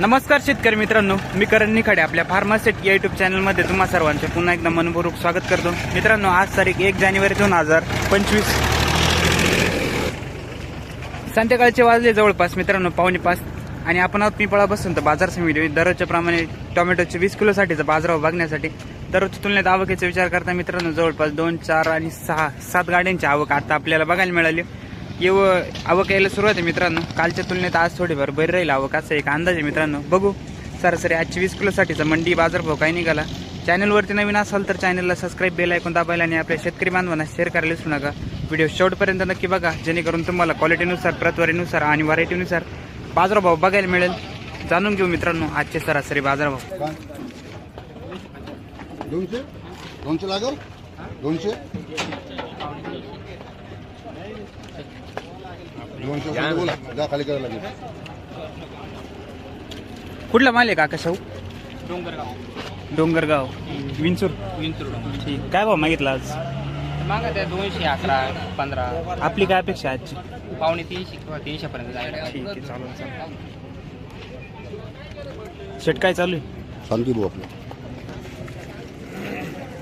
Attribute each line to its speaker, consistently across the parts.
Speaker 1: नमस्कार शेतकरी मित्रांनो मी करण निखाडे आपल्या फार्मासेट या युट्यूब चॅनलमध्ये तुम्हा सर्वांचे पुन्हा एकदा मनपूर्वक स्वागत करतो. मित्रांनो आज तारीख एक जानेवारी दोन हजार पंचवीस. संध्याकाळचे वाजले जवळपास मित्रांनो पावणे पाच. आणि आपण आहोत पिंपळा बसून तर बाजार समिती. दररोजच्या प्रमाणे टोमॅटोचे वीस किलोसाठीचा बाजारावर बघण्यासाठी दररोजच्या तुलनेत आवकेचा विचार करता मित्रांनो जवळपास दोन चार आणि सहा सात गाड्यांची आवक आता आपल्याला बघायला मिळाली. येव आवक यायला सुरुवात आहे मित्रांनो. कालच्या तुलनेत आज थोडीफार बरी राहील आवक असा एक अंदाज आहे मित्रांनो. बघू. सरासरी आजची वीस किलोसाठीचा मंडी बाजारभाव काही निघाला? चॅनलवरती नवीन असाल तर चॅनलला सबस्क्राईब बेल ऐकून दाबायला आणि आपल्या शेतकरी बांधवांना शेअर करायला विसरू नका. व्हिडिओ शेवटपर्यंत नक्की बघा. जेणेकरून तुम्हाला क्वालिटीनुसार प्रतवारीनुसार आणि व्हरायटीनुसार बाजारभाव बघायला मिळेल. जाणून घेऊ मित्रांनो आजचे सरासरी बाजारभाव.
Speaker 2: दोनशे? दोनशे लागेल? दोनशे दोनशे रुपये बोला जा खाली करायला लागेल
Speaker 1: कुठला माल आहे काका शाहू?
Speaker 3: डोंगरगाव.
Speaker 1: डोंगरगाव. विंचूर.
Speaker 3: विंचूर.
Speaker 1: ठीक. काय भाव मागितला आज?
Speaker 3: मागा त्या दोनशे अकरा पंधरा.
Speaker 1: आपली काय अपेक्षा आहे आजची?
Speaker 3: पावणे तीनशे किंवा तीनशे पर्यंत जायला
Speaker 1: ठीक आहे चालेल चालेल. शेट काय चालू आहे?
Speaker 2: शांती भाऊ आपलं.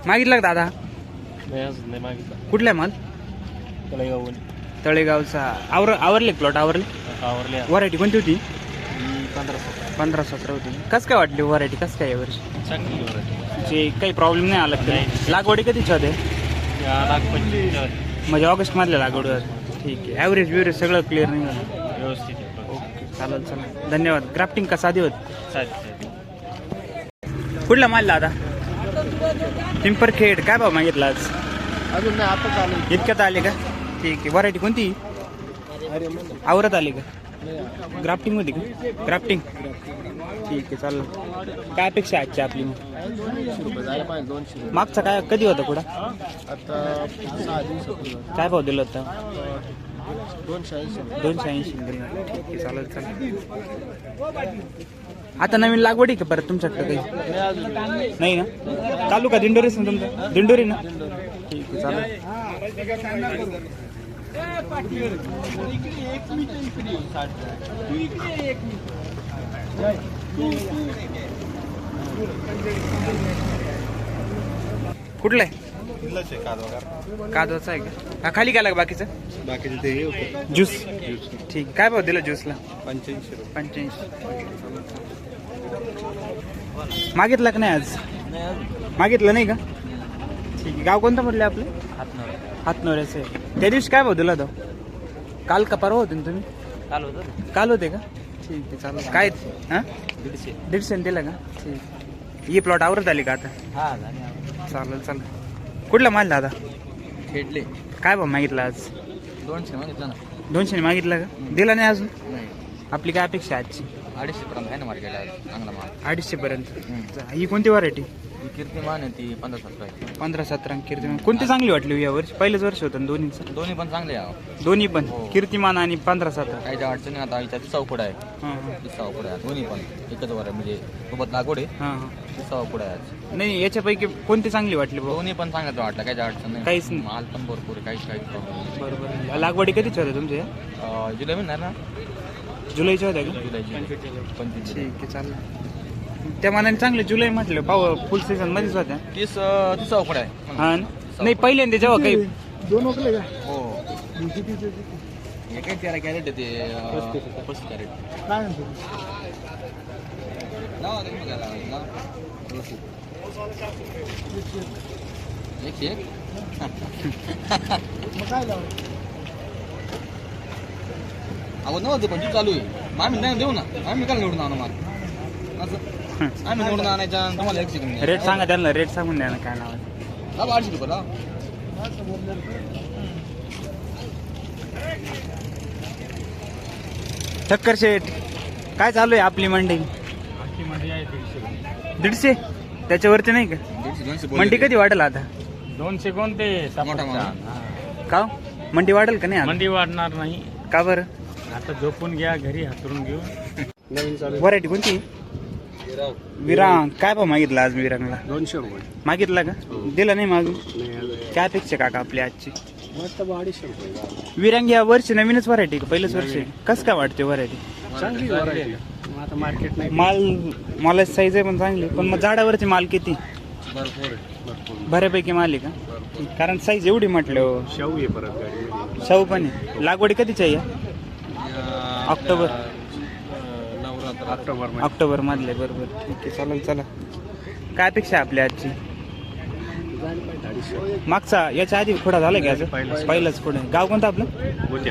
Speaker 1: मागितला का दादा?
Speaker 3: नाही मागितलं.
Speaker 1: कुठला माल?
Speaker 3: त्याला येऊन.
Speaker 1: तळेगावचा. आवर आवरले प्लॉट आवरले?
Speaker 3: आवरले.
Speaker 1: व्हरायटी कोणती होती?
Speaker 3: पंधरा सतरा.
Speaker 1: पंधरा सतरा होती. कस काय वाटली व्हरायटी कस काय यावर्षी
Speaker 3: चांगली
Speaker 1: जे काही प्रॉब्लेम नाही आला का? लागवडी कधीच्या होते
Speaker 3: लाख पंचवीस
Speaker 1: म्हणजे ऑगस्ट मधल्या लागवडीवर. ठीक आहे. ॲव्हरेज बिव्हरेज सगळं क्लिअर नाही झालं.
Speaker 3: व्यवस्थित आहे.
Speaker 1: ओके चालेल चालेल. धन्यवाद. ग्राफ्टिंग का साधी होत?
Speaker 3: चालेल चालेल
Speaker 1: कुठला माल दादा? पिंपरखेड काय भाव मागितला आज?
Speaker 2: अजून नाही आता चालू
Speaker 1: इतक्यात आले का? ठीक आहे. व्हरायटी कोणती? आवरत आली का? ग्राफ्टिंगमध्ये का? ग्राफ्टिंग ठीक आहे चालेल. काय अपेक्षा आहे आजची आपली मग?
Speaker 2: दोनशे रुपये जायला पाहिजे दोनशे
Speaker 1: मागचा काय कधी होता कुठं?
Speaker 2: आता सहा दिवसापूर्वी
Speaker 1: काय भाव दिला होता?
Speaker 2: दोनशे ऐंशी
Speaker 1: दोनशे ऐंशी दिला ठीक आहे चालेल चालेल. आता नवीन लागवडी का परत तुमच्याकडे काही? नाही ना? तालुका दिंडोरीच ना तुमचा दिंडोरी ना? ठीक आहे चालेल. कुठलं आहे? कादवाचा आहे का? हा खाली गेला का बाकीचं.
Speaker 2: बाकीचे ते हे होतं.
Speaker 1: ज्यूस. ठीक. काय भाव दिला ज्यूसला?
Speaker 2: पंच्याऐंशी रुपये.
Speaker 1: पंच्याऐंशी. मागितला का नाही आज? मागितलं नाही का? ठीक आहे. गाव कोणतं म्हटलं आपलं? हातनवऱ्याचं आहे. त्या दिवशी काय दिला तो? काल का परवा होते ना तुम्ही?
Speaker 3: चालू होतं
Speaker 1: काल होते का? ठीक आहे चालेल काय? हां?
Speaker 3: दीडशे.
Speaker 1: दीडशे दिलं का? ठीक ही प्लॉट आवरत आली का आता?
Speaker 3: हा
Speaker 1: चालेल चालेल. कुठला माल दादा?
Speaker 3: खेडले.
Speaker 1: काय भाव मागितला आज?
Speaker 3: दोनशे मागितलं ना.
Speaker 1: दोनशे मागितला का? दिला नाही अजून?
Speaker 3: नाही.
Speaker 1: आपली काय अपेक्षा आहे आजची?
Speaker 3: अडीचशे पर्यंत आहे ना मार्केट चांगला माल.
Speaker 1: अडीचशे पर्यंत ही कोणती व्हरायटी
Speaker 3: कीर्तिमान आहे ती पंधरा सतरा आहे.
Speaker 1: पंधरा सतरा कीर्तिमान. कोणती चांगली वाटली या वर्षी? पहिलंच वर्ष होतं ना दोन्हीचं
Speaker 3: दोन्ही पण चांगले आहे
Speaker 1: दोन्ही पण.
Speaker 3: हो.
Speaker 1: कीर्तिमान आणि पंधरा सतरा.
Speaker 3: काही ज्या अडचणी आता दिसावा पुढे आहे.
Speaker 1: हां हां.
Speaker 3: पुढे आहे. दोन्ही पण. एकच वर आहे म्हणजे सोबत लागवड आहे.
Speaker 1: हां हां.
Speaker 3: पुढे आहे आज.
Speaker 1: नाही याच्यापैकी कोणती चांगली वाटली भाऊ
Speaker 3: दोन्ही पण सांगत वाटलं काही अडचण नाही.
Speaker 1: काहीच नाही.
Speaker 3: माल पण भरपूर आहे काहीच काहीच प्रॉब्लेम
Speaker 1: बरोबर लागवडी कधीच होत्या तुमच्या
Speaker 3: नाही जुलै महिना ना?
Speaker 1: जुलैच्या होत्या का?
Speaker 3: जुलैची. पंचवीस जुलै.
Speaker 1: ठीक आहे चालेल. त्या मनाने चांगले जुलै म्हटलं पाव फुल सीझन मध्येच होत्या.
Speaker 3: तीस अं, दिसावा पुढे आहे.
Speaker 1: हा ना? नाही पहिल्यांदा जेव्हा काही
Speaker 2: दोन ओकले का?
Speaker 3: हो. काही तेरा कॅरेट आहे ते अं, पस्तीस कॅरेट.
Speaker 2: काय म्हणतो?
Speaker 3: लावा तुम्ही बघायला लावायचं, लावा. एकशे एक.
Speaker 2: मग काय लावलं
Speaker 3: अहो नव्हतं पण ती चालू आहे. मग आम्ही नाही देऊ ना. आम्ही काय निवडून आणू माल. असं. आम्ही निवडून आणायच्या आणि तुम्हाला एकशे कमी
Speaker 1: रेट सांगा त्यांना रेट सांगून द्या ना काय नाव आहे.
Speaker 3: लावा आठशे रुपये लावा
Speaker 1: ठक्कर शेठ काय चालू आहे आपली मंडी? दीडशे त्याच्यावरती नाही का?
Speaker 3: दीडशे दोनशे
Speaker 1: मंडी कधी वाढेल आता?
Speaker 4: दोनशे कोणते?
Speaker 3: मोठा माल.
Speaker 1: का हो? मंडी वाढेल का नाही आता?
Speaker 4: मंडी वाढणार नाही.
Speaker 1: का बरं?
Speaker 4: आता झोपून घ्या घरी हातरून घेऊन.
Speaker 1: व्हरायटी कोणती? विरांग काय भाव मागितला आज विरांगला
Speaker 2: दोनशे रुपये.
Speaker 1: मागितला का? दिला नाही मागून. काय अपेक्षा काका आपली आजची?
Speaker 2: मस्त बा अडीचशे रुपये.
Speaker 1: विरांग या वर्षी नवीनच व्हरायटी का? पहिलंच वर्ष? कसं काय वाटते व्हरायटी
Speaker 2: चांगली आता मार्केट नाही.
Speaker 1: माल मला साईज आहे पण चांगली. पण मग झाडावरची माल किती?
Speaker 3: भरपूर आहे.
Speaker 2: भरपूर.
Speaker 1: बऱ्यापैकी माल आहे का? कारण साईज एवढी म्हटलं हो.
Speaker 2: शाहू आहे परत गाडी
Speaker 1: शाहू पण आहे. लागवडी कधीची आहे या? ऑक्टोबर.
Speaker 2: ऑक्टोबर
Speaker 1: ऑक्टोबर मधले बरोबर. ठीक आहे चालेल चला. काय अपेक्षा आहे आपल्या आजची? मागचा याच्या आधी पुढा झाला की आज
Speaker 2: पहिलाच.
Speaker 1: पहिलंच पुढे गाव कोणतं आपलं? ओके.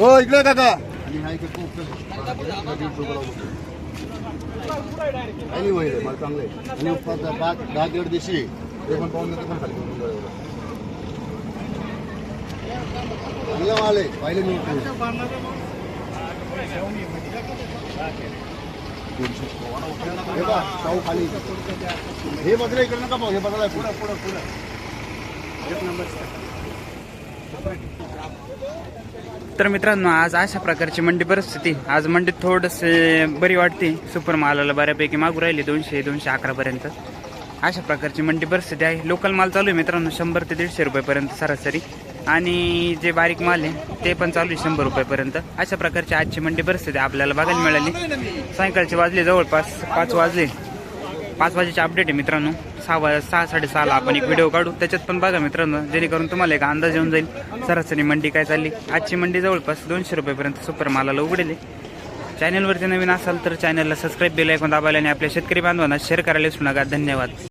Speaker 2: हो इकडे काका.
Speaker 5: आणि वय मला चांगलं आहे आणि उपवास बाग दहा दीड दिवशी. ते पण पाहून देतो पण खाली. करून डोळ्यावर. चांगलं माल आहे. पाहिले मी हे बघा शाहू खाली. हे बदला इकडे नका पाहू हे बदला पुढं पुढं पुढं.
Speaker 1: तर मित्रांनो आज अशा प्रकारची मंडी परिस्थिती. आज मंडीत थोडंसे बरी वाटते. सुपर मालाला बऱ्यापैकी मागू राहिली दोनशे दोनशे अकरापर्यंत अशा प्रकारची मंडी परिस्थिती आहे. लोकल माल चालू आहे मित्रांनो शंभर ते दीडशे रुपयेपर्यंत सरासरी. आणि जे बारीक माल आहे ते पण चालू आहे शंभर रुपयापर्यंत. अशा प्रकारची आजची मंडी परिस्थिती आपल्याला बघायला मिळाली. सायंकाळचे वाजले जवळपास पाच वाजले. पाच वाजेचे अपडेट आहे मित्रांनो. सहा वा सहा साडेसहाला आपण एक व्हिडिओ काढू. त्याच्यात पण बघा मित्रांनो जेणेकरून तुम्हाला एक अंदाज येऊन जाईल सरासरी मंडी काय चालली. आजची मंडी जवळपास दोनशे रुपयेपर्यंत सुपर मालाला उघडेल आहे. चॅनलवरती नवीन असाल तर चॅनलला सबस्क्राईब बेल ऐकून दाबायला आणि आपल्या शेतकरी बांधवांना शेअर करायला विसरू नका. धन्यवाद.